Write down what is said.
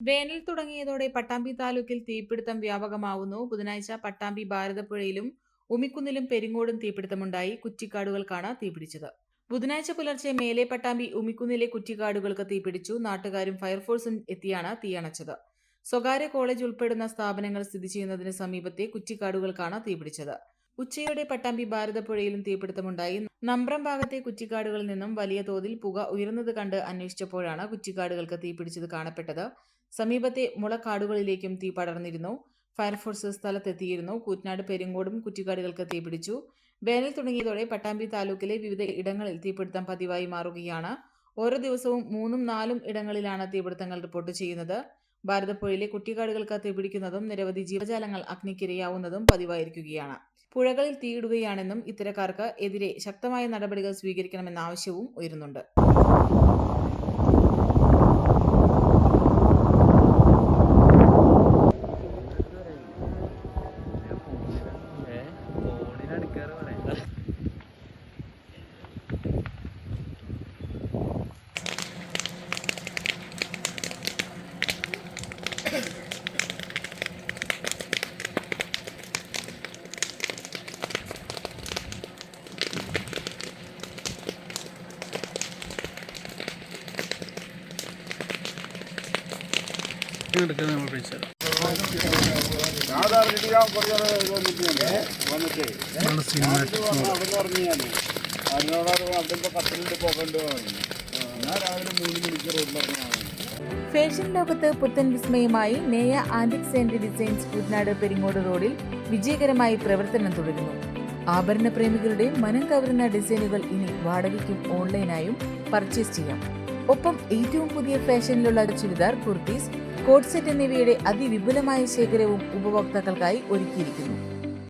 വേനൽ തുടങ്ങിയതോടെ പട്ടാമ്പി താലൂക്കിൽ തീപിടുത്തം വ്യാപകമാവുന്നു. ബുധനാഴ്ച പട്ടാമ്പി ഭാരതപ്പുഴയിലും ഉമിക്കുന്നിലും പെരിങ്ങോടും തീപിടുത്തമുണ്ടായി. കുറ്റിക്കാടുകൾക്കാണ് തീപിടിച്ചത്. ബുധനാഴ്ച പുലർച്ചെ മേലെ പട്ടാമ്പി ഉമിക്കുന്നിലെ കുറ്റിക്കാടുകൾക്ക് തീപിടിച്ചു. നാട്ടുകാരും ഫയർഫോഴ്സും എത്തിയാണ് തീയണച്ചത്. സ്വകാര്യ കോളേജ് ഉൾപ്പെടുന്ന സ്ഥാപനങ്ങൾ സ്ഥിതി ചെയ്യുന്നതിന് സമീപത്തെ കുറ്റിക്കാടുകൾക്കാണ് തീപിടിച്ചത്. ഉച്ചയോടെ പട്ടാമ്പി ഭാരതപ്പുഴയിലും തീപിടുത്തമുണ്ടായി. നമ്പ്രം ഭാഗത്തെ കുറ്റിക്കാടുകളിൽ നിന്നും വലിയ തോതിൽ പുക ഉയർന്നത് കണ്ട് അന്വേഷിച്ചപ്പോഴാണ് കുറ്റിക്കാടുകൾക്ക് തീപിടിച്ചത് കാണപ്പെട്ടത്. സമീപത്തെ മുളക്കാടുകളിലേക്കും തീ പടർന്നിരുന്നു. ഫയർഫോഴ്സ് സ്ഥലത്തെത്തിയിരുന്നു. കൂറ്റനാട് പെരിങ്ങോടും കുറ്റിക്കാടുകൾക്ക് തീപിടിച്ചു. വേനൽ തുടങ്ങിയതോടെ പട്ടാമ്പി താലൂക്കിലെ വിവിധ ഇടങ്ങളിൽ തീപിടുത്തം പതിവായി മാറുകയാണ്. ഓരോ ദിവസവും മൂന്നും നാലും ഇടങ്ങളിലാണ് തീപിടുത്തങ്ങൾ റിപ്പോർട്ട് ചെയ്യുന്നത്. ഭാരതപ്പുഴയിലെ കുറ്റിക്കാടുകൾക്ക് തീപിടിക്കുന്നതും നിരവധി ജീവജാലങ്ങൾ അഗ്നിക്കിരയാവുന്നതും പതിവായിരിക്കുകയാണ്. പുഴകളിൽ തീയിടുകയാണെന്നും ഇത്തരക്കാർക്ക് എതിരെ ശക്തമായ നടപടികൾ സ്വീകരിക്കണമെന്ന ആവശ്യവും ഉയരുന്നുണ്ട്. Thank പറയാ. എടുക്കുന്നത് നമ്മൾ പിടിച്ചു ഫാഷൻ ലോകത്ത് പുത്തൻ വിസ്മയമായി Neya antique scent designs Kuttanad Peringode റോഡിൽ വിജയകരമായി പ്രവർത്തനം തുടരുന്നു. ആഭരണ പ്രേമികളുടെ മനം കവരുന്ന ഡിസൈനുകൾ ഇനി വാടകയ്ക്കും ഓൺലൈനായും പർച്ചേസ് ചെയ്യാം. ഒപ്പം ഏറ്റവും പുതിയ ഫാഷനിലുള്ള ചുരിദാർ കുർത്തീസ് കോട്ട് സെറ്റ് എന്നിവയുടെ അതിവിപുലമായ ശേഖരവും ഉപഭോക്താക്കൾക്കായി ഒരുക്കിയിരിക്കുന്നു.